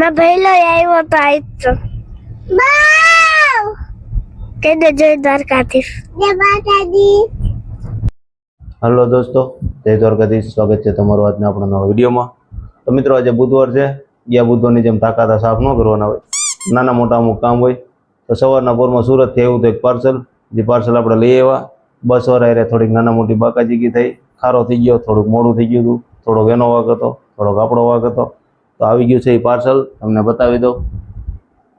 માં પહેલો આવ્યો તો આજ તો. કહી દે જય દ્વારકાધીશ. જય માતાજી હલો દોસ્તો જય દ્વારકાધીશ. સ્વાગત છે તમારું આજના આપણા નવા વિડીયોમાં. તો મિત્રો આજે બુધવાર છે. ગયા બુધવારની જેમ તાકાતા સાફ ન કરવાના હોય. નાના મોટા અમુક કામ હોય. તો સવારના પોરમાં સુરતથી આવ્યું તો એક પાર્સલ. જે પાર્સલ આપણે લઈ આવ્યા. બસ વાળા થોડીક નાના મોટી બાકાજીકી થઈ. ખારો થઈ ગયો થોડુંક મોડું થઈ ગયું હતું. થોડોક એનો વાગ હતો થોડોક આપણો વાગ હતો. તો આવી ગયું છે એ પાર્સલ તમને બતાવી દો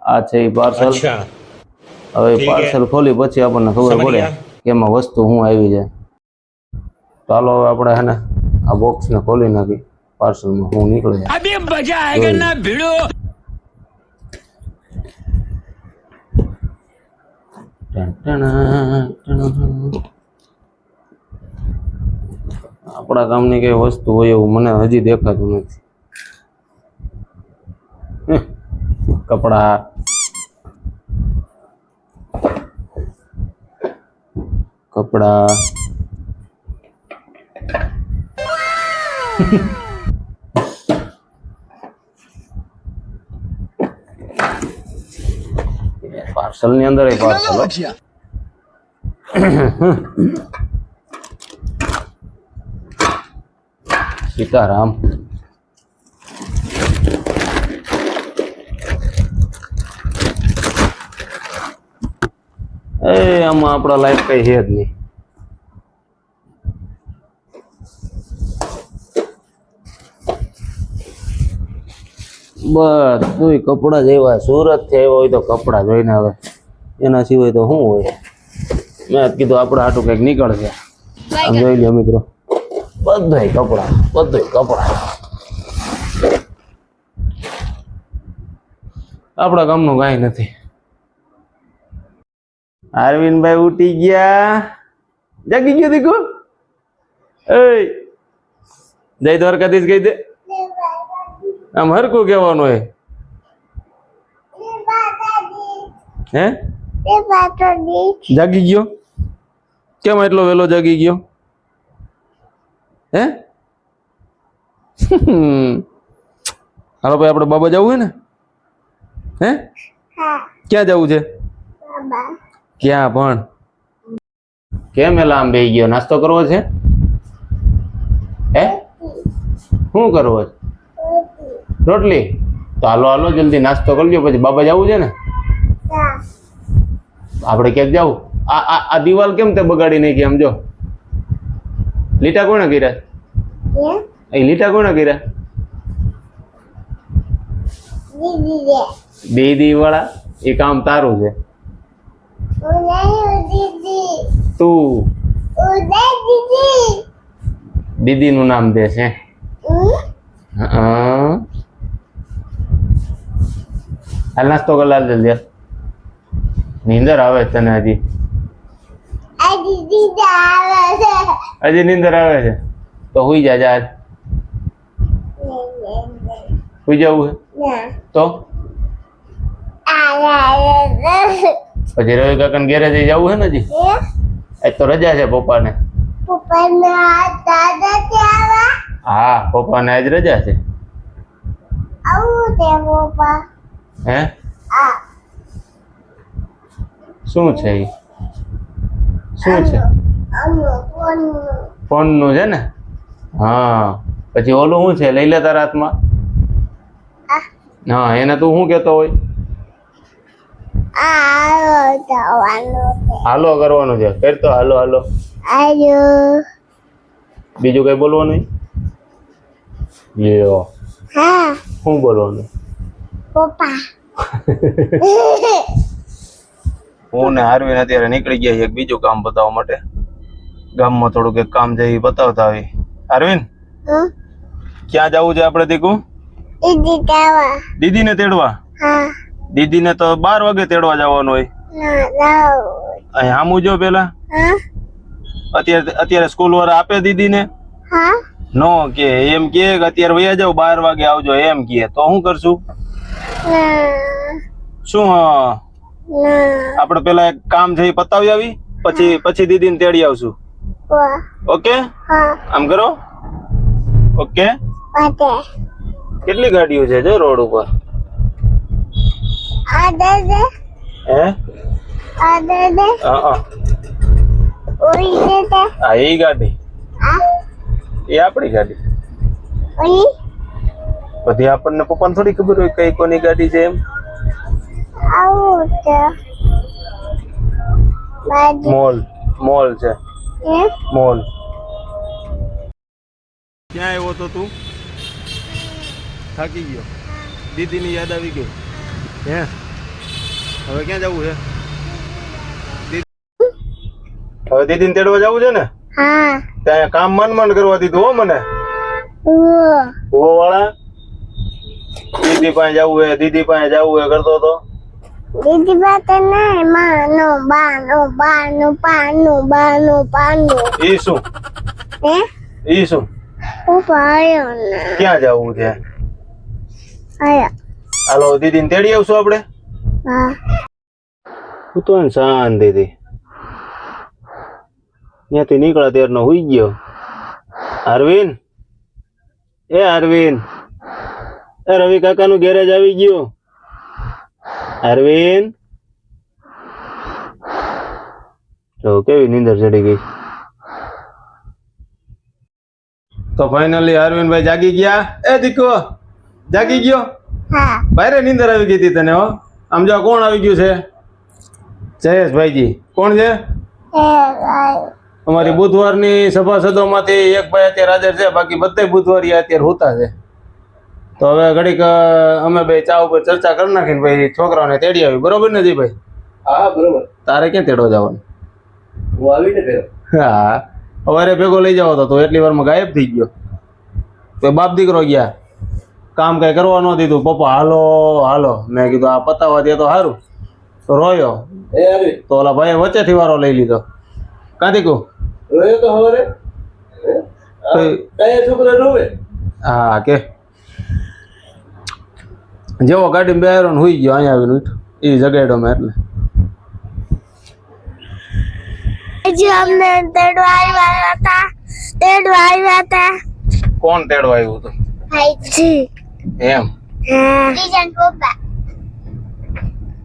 આ છે એ પાર્સલ. હવે પાર્સલ ખોલી પછી આપણને ખબર પડે કે એમાં વસ્તુ હું આવી છે. ચાલો હવે આપણે હે ને આ બોક્સને ખોલી નાખી પાર્સલમાં. હું નીકળી ભીડો. આપણા ગામની કઈ વસ્તુ હોય એવું મને હજી દેખાતું નથી. કપડા કપડા પાર્સલની અંદર એ પાર્સલ સીતારામ એ આમાં આપણા લાઈફ કઈ છે જ નહીં. બધું કપડા જેવા સુરતથી આવ્યો હોય તો કપડા જોઈને હવે એના સિવાય તો શું હોય? મેં કીધું આપણા હાટું કંઈક નીકળશે. જોઈ લ્યો મિત્રો. બધાય કપડા બધાય કપડા. આપણા ગામનું કાંઈ નથી. અરવિંદભાઈ ઉઠી ગયા જાગી ગયો દીકુ એ જય દ્વારકાધીશ કહી દે આમ હરકું કહેવાનું હોય હે જય માતાજી જાગી ગયો કેમ એટલો વેલો જાગી ગયો હે હાલો ભાઈ આપણે બાબા જવું હે ને હે હા ક્યાં જવું છે બાબા ક્યાં પણ? કેમ એલા આમ બેહી ગયો? નાસ્તો કરવો છે? હે? શું કરવો છે? રોટલી? તો હાલો હાલો જલ્દી નાસ્તો કરજો પછી બાબા જવું છે ને? આપણે ક્યાંક જવું? આ આ આ દિવાલ કેમ તે બગાડી નાખી આમ જો? લીટા કોણે કર્યા? એ લીટા કોણે કર્યા? દીદી વાળા? એ કામ તારું છે. તું દીદી નું નામ દે છે. હાલ નાસ્તો કરી લાલ જલ્દી. નીંદર આવે તને હજી. હજી નીંદર આવે છે. તો હુઈ જા જા હુઈ જવું તો? આ પછી રવિ કાકા ઘેરે જઈ જવું છે ને જી આજ તો રજા છે પપ્પાને. હા પપ્પાને આજ રજા છે. પપ્પા. હે? શું છે એ શું છે? ફોનનું ફોનનું. છે ને? હા. પછી ઓલું શું છે? લઈ લે તારા હાથમાં હા એને તું શું કહેતો હોય? હાલો કરવાનું છે. કરતો હાલો હાલો. આયો બીજું કઈ બોલવાનું લ્યો. હા શું બોલવાનું? પપ્પા હું ને હારવીને અત્યારે નીકળી ગયા છે એક બીજું કામ બતાવવા માટે. ગામમાં થોડુંક એક કામ છે એ બતાવતા આવી. હારવીન? ક્યાં જવું છે આપણે દીકુ દીદી ને દીદીને તેડવા? હા. દીદીને તો બાર વાગે તેડવા જવાનું હોય. આમું જો પેલા. અત્યારે અત્યારે સ્કૂલ વાળા આપે દીદીને. હા નો કે એમ કે અત્યારે વયા જાવ બાર વાગે આવજો એમ કે. તો શું કરશું? શું આપણે પેલા એક કામ છે પતાવી આવી પછી પછી દીદીને તેડી આવશું. ઓકે? આમ કરો? ઓકે. કેટલી ગાડીઓ છે જો રોડ ઉપર? આ દે Adede. હે આ દે દે હા હા ઓઈ દે દે આ એ ગાડી હા. એ આપણી ગાડી ઓઈ બધી આપણને પપ્પાને થોડી ખબર હોય કઈ કોની ગાડી છે એમ આવું છે મોલ મોલ છે હે મોલ ક્યાં આવ્યો તો તું થાકી ગયો દીદીની યાદ આવી ગઈ હે. હવે ક્યાં જવું છે? દીદી- હવે દીદીને તેડવા જવું છે ને? હા. ત્યાં કામ મન મન કરવા દીધું હો મને. ઓ વાળા દીદી પાસે જવું હે દીદી પાસે જવું હે કરતો તો. દીદી બાતે નહીં માનો બાનો બાનો પાનો બાનો પાનો. ઈ શું? હે? ઈ શું? હું પાયો ને ક્યાં જવું છે? આયા હાલો દીદી તેડી આવશું આપણે? હું. તો શાંત શાંતિથી ત્યાંથી નીકળ્યા ત્યારનો હુઈ ગયો. અરવિંદ? એ અરવિંદ. એ રવિ કાકાનું ગેરેજ આવી ગયું. અરવિંદ? તો કેવી નીંદર ચડી ગઈ? તો ફાઇનલી અરવિંદભાઈ જાગી ગયા. એ દીકો જાગી ગયો? હા. રે નીંદર આવી ગઈ હતી તને હો? આમ જો કોણ આવી ગયું છે? જયેશભાઈજી કોણ છે? ભાઈ. અમારી બુધવારની સભાસદોમાંથી એક ભાઈ અત્યારે હાજર છે બાકી બધા બુધવારી અત્યારે હોતા છે. તો હવે ઘડીક અમે બે ચા ઉપર ચર્ચા કરી નાખીને ભાઈ છોકરાઓને તેડી આવી. બરોબર ને જી ભાઈ હા બરોબર. તારે ક્યાં તેડો જવાનું? હું આવીને ફેર. હા. સવારે ભેગો લઈ જાવ તો તું. એટલી વારમાં ગાયબ થઈ ગયો. તો બાપ દીકરો ગયા. કામ કઈ કરવા ન દીધું. પપ્પા હાલો હાલો. મેં કીધું આ પતાવવા દે તો સારું તો રોયો. તો ઓલા ભાઈ વચ્ચેથી વારો લઈ લીધો. કાંથી કહું? રોયો તો હવારે? હે? છોકરા રોવે કે. જેવો ગાડી બેરો ને હુઈ ગયો અહીંયા આવીને ઉઠ એ જગાડ્યો મેં એટલે. હજી અમને તેડવા આવ્યા હતા તેડવા આવ્યા હતા. કોણ તેડવા આવ્યું હતું? ભાઈજી એમ. હા બીજા પપ્પા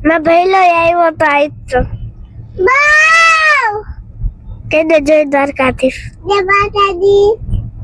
મેં પહેલો આવ્યો તો આજ તો. બાવ કે દે જય દ્વારકાધીશ. જય માતાજી.